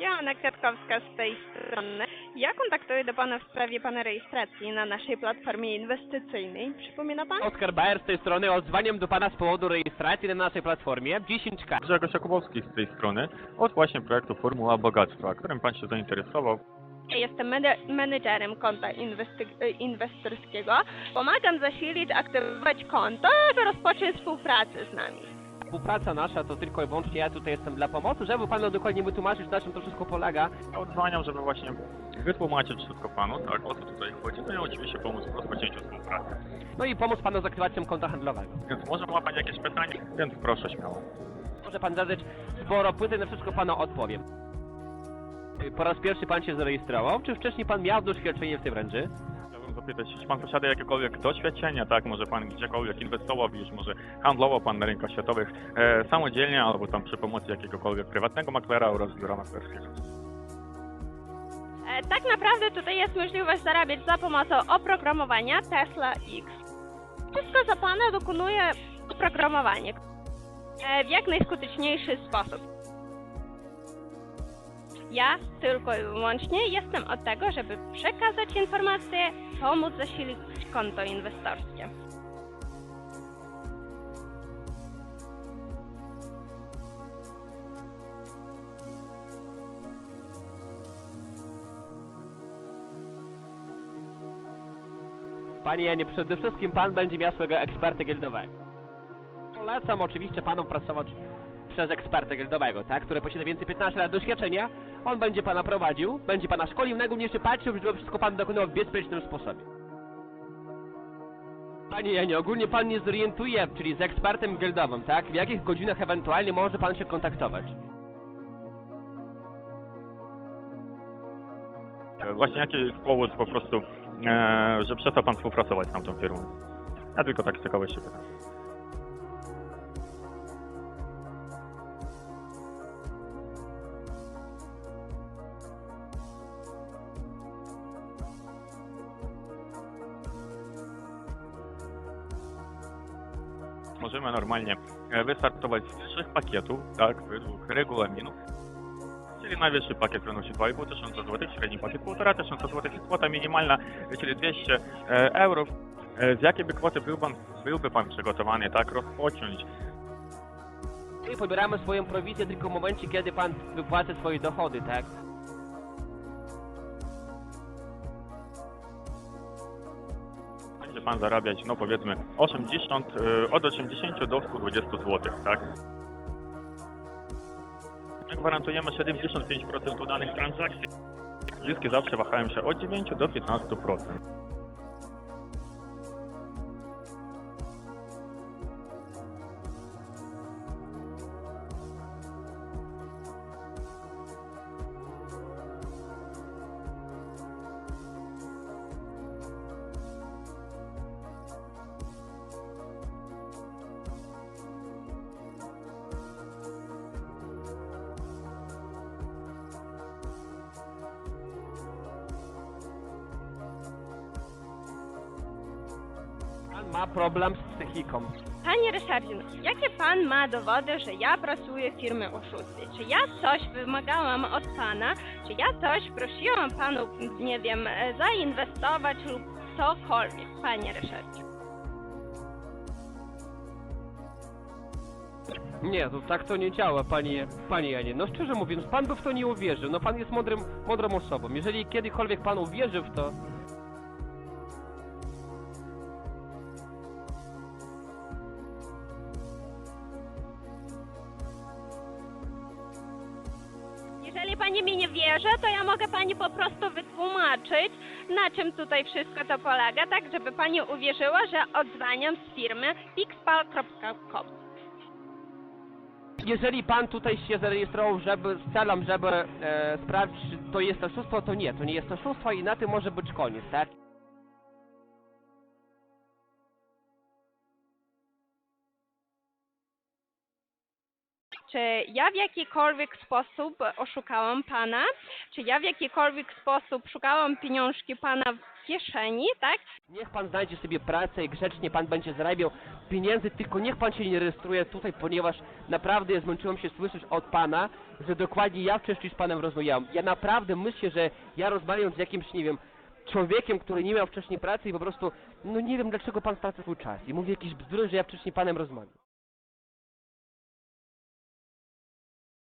Joanna Kwiatkowska z tej strony. Ja kontaktuję do Pana w sprawie Pana rejestracji na naszej platformie inwestycyjnej. Przypomina Pan? Oskar Bayer z tej strony, odzwaniam do Pana z powodu rejestracji na naszej platformie 10K. Grzegorz Jakubowski z tej strony, od właśnie projektu Formuła Bogactwa, którym Pan się zainteresował. Ja Jestem mene- menedżerem konta inwestorskiego. Pomagam zasilić, aktywować konto, aby rozpocząć współpracę z nami. Współpraca nasza to tylko i wyłącznie ja tutaj jestem dla pomocy, żeby Panu dokładnie wytłumaczyć na czym to wszystko polega. Ja odzwaniam, żeby właśnie wytłumaczyć wszystko Panu, tak, o co tutaj chodzi, no i oczywiście pomóc w rozpoczęciu współpracy. No i pomóc Panu z aktywacją konta handlowego. Więc może ma Pan jakieś pytanie, więc proszę śmiało. Może Pan zadać sporo pytań, na wszystko Panu odpowiem. Po raz pierwszy Pan się zarejestrował, czy wcześniej Pan miał doświadczenie w tej branży? Zapytać, czy Pan posiada jakiekolwiek doświadczenie, tak, może Pan gdziekolwiek inwestował już, może handlował Pan na rynkach światowych e, samodzielnie albo tam przy pomocy jakiegokolwiek prywatnego maklera oraz biura maklerskiego. E, tak naprawdę tutaj jest możliwość zarabiać za pomocą oprogramowania Tesla X. Wszystko za Pana dokonuje oprogramowanie e, w jak najskuteczniejszy sposób. Ja tylko i wyłącznie jestem od tego, żeby przekazać informacje, pomóc zasilić konto inwestorskie. Panie Janie, przede wszystkim Pan będzie miał swojego eksperta gieldowego. Polecam oczywiście Panom pracować przez eksperta gieldowego, tak, który posiada więcej 15 lat doświadczenia. On będzie Pana prowadził, będzie Pana szkolił, najgłówniejsze patrzył, żeby wszystko Pan dokonał w bezpiecznym sposobie. Panie Janie, ogólnie Pan nie zorientuje, czyli z ekspertem gieldowym, tak, w jakich godzinach ewentualnie może Pan się kontaktować. Właśnie jaki jest powód po prostu, e, że przestał Pan współpracować z tamtą firmą? Ja tylko tak z ciekawości pytam. Możemy normalnie e, wystartować z trzech pakietów, tak, według regulaminu. Czyli najwyższy pakiet wynosi 2,5 tysiąca średni pakiet 1,5 tysiąca i kwota minimalna, czyli 200 e, euro. E, Z jakiej by kwoty był pan, byłby pan przygotowany, tak, rozpocząć? I pobieramy swoją prowizję tylko w momencie, kiedy Pan wypłaci swoje dochody, tak? Pan zarabiać, no powiedzmy, 80, e, od 80 do 120 zł, tak? Gwarantujemy 75% udanych transakcji. Zyski zawsze wahają się od 9 do 15%. Pan ma problem z psychiką. Panie Ryszardzie, no, jakie Pan ma dowody, że ja pracuję w firmie oszustwie? Czy ja coś wymagałam od Pana? Czy ja coś prosiłam Panu, nie wiem, e, zainwestować lub cokolwiek, Panie Ryszardzie? Nie, to tak to nie działa, panie, panie Janie. No szczerze mówiąc, pan by w to nie uwierzył. No pan jest mądrym, mądrą osobą. Jeżeli kiedykolwiek pan uwierzy w to, Pani mi nie wierzy, to ja mogę Pani po prostu wytłumaczyć, na czym tutaj wszystko to polega, tak żeby Pani uwierzyła, że odzwaniam z firmy pixpal.com. jeżeli pan tutaj się zarejestrował, żeby z celem, żeby e, sprawdzić, czy to jest oszustwo, to nie, to nie jest oszustwo i na tym może być koniec, tak? Czy ja w jakikolwiek sposób oszukałam pana, czy ja w jakikolwiek sposób szukałam pieniążki pana w kieszeni, tak? Niech pan znajdzie sobie pracę i grzecznie pan będzie zarabiał pieniędzy, tylko niech pan się nie rejestruje tutaj, ponieważ naprawdę ja zmęczyłem się słyszeć od pana, że dokładnie ja wcześniej z panem rozmawiałem. Ja naprawdę myślę, że ja rozmawiam z jakimś, nie wiem, człowiekiem, który nie miał wcześniej pracy i po prostu, no nie wiem dlaczego pan stracił swój czas. I mówię jakieś bzdury, że ja wcześniej panem rozmawiam.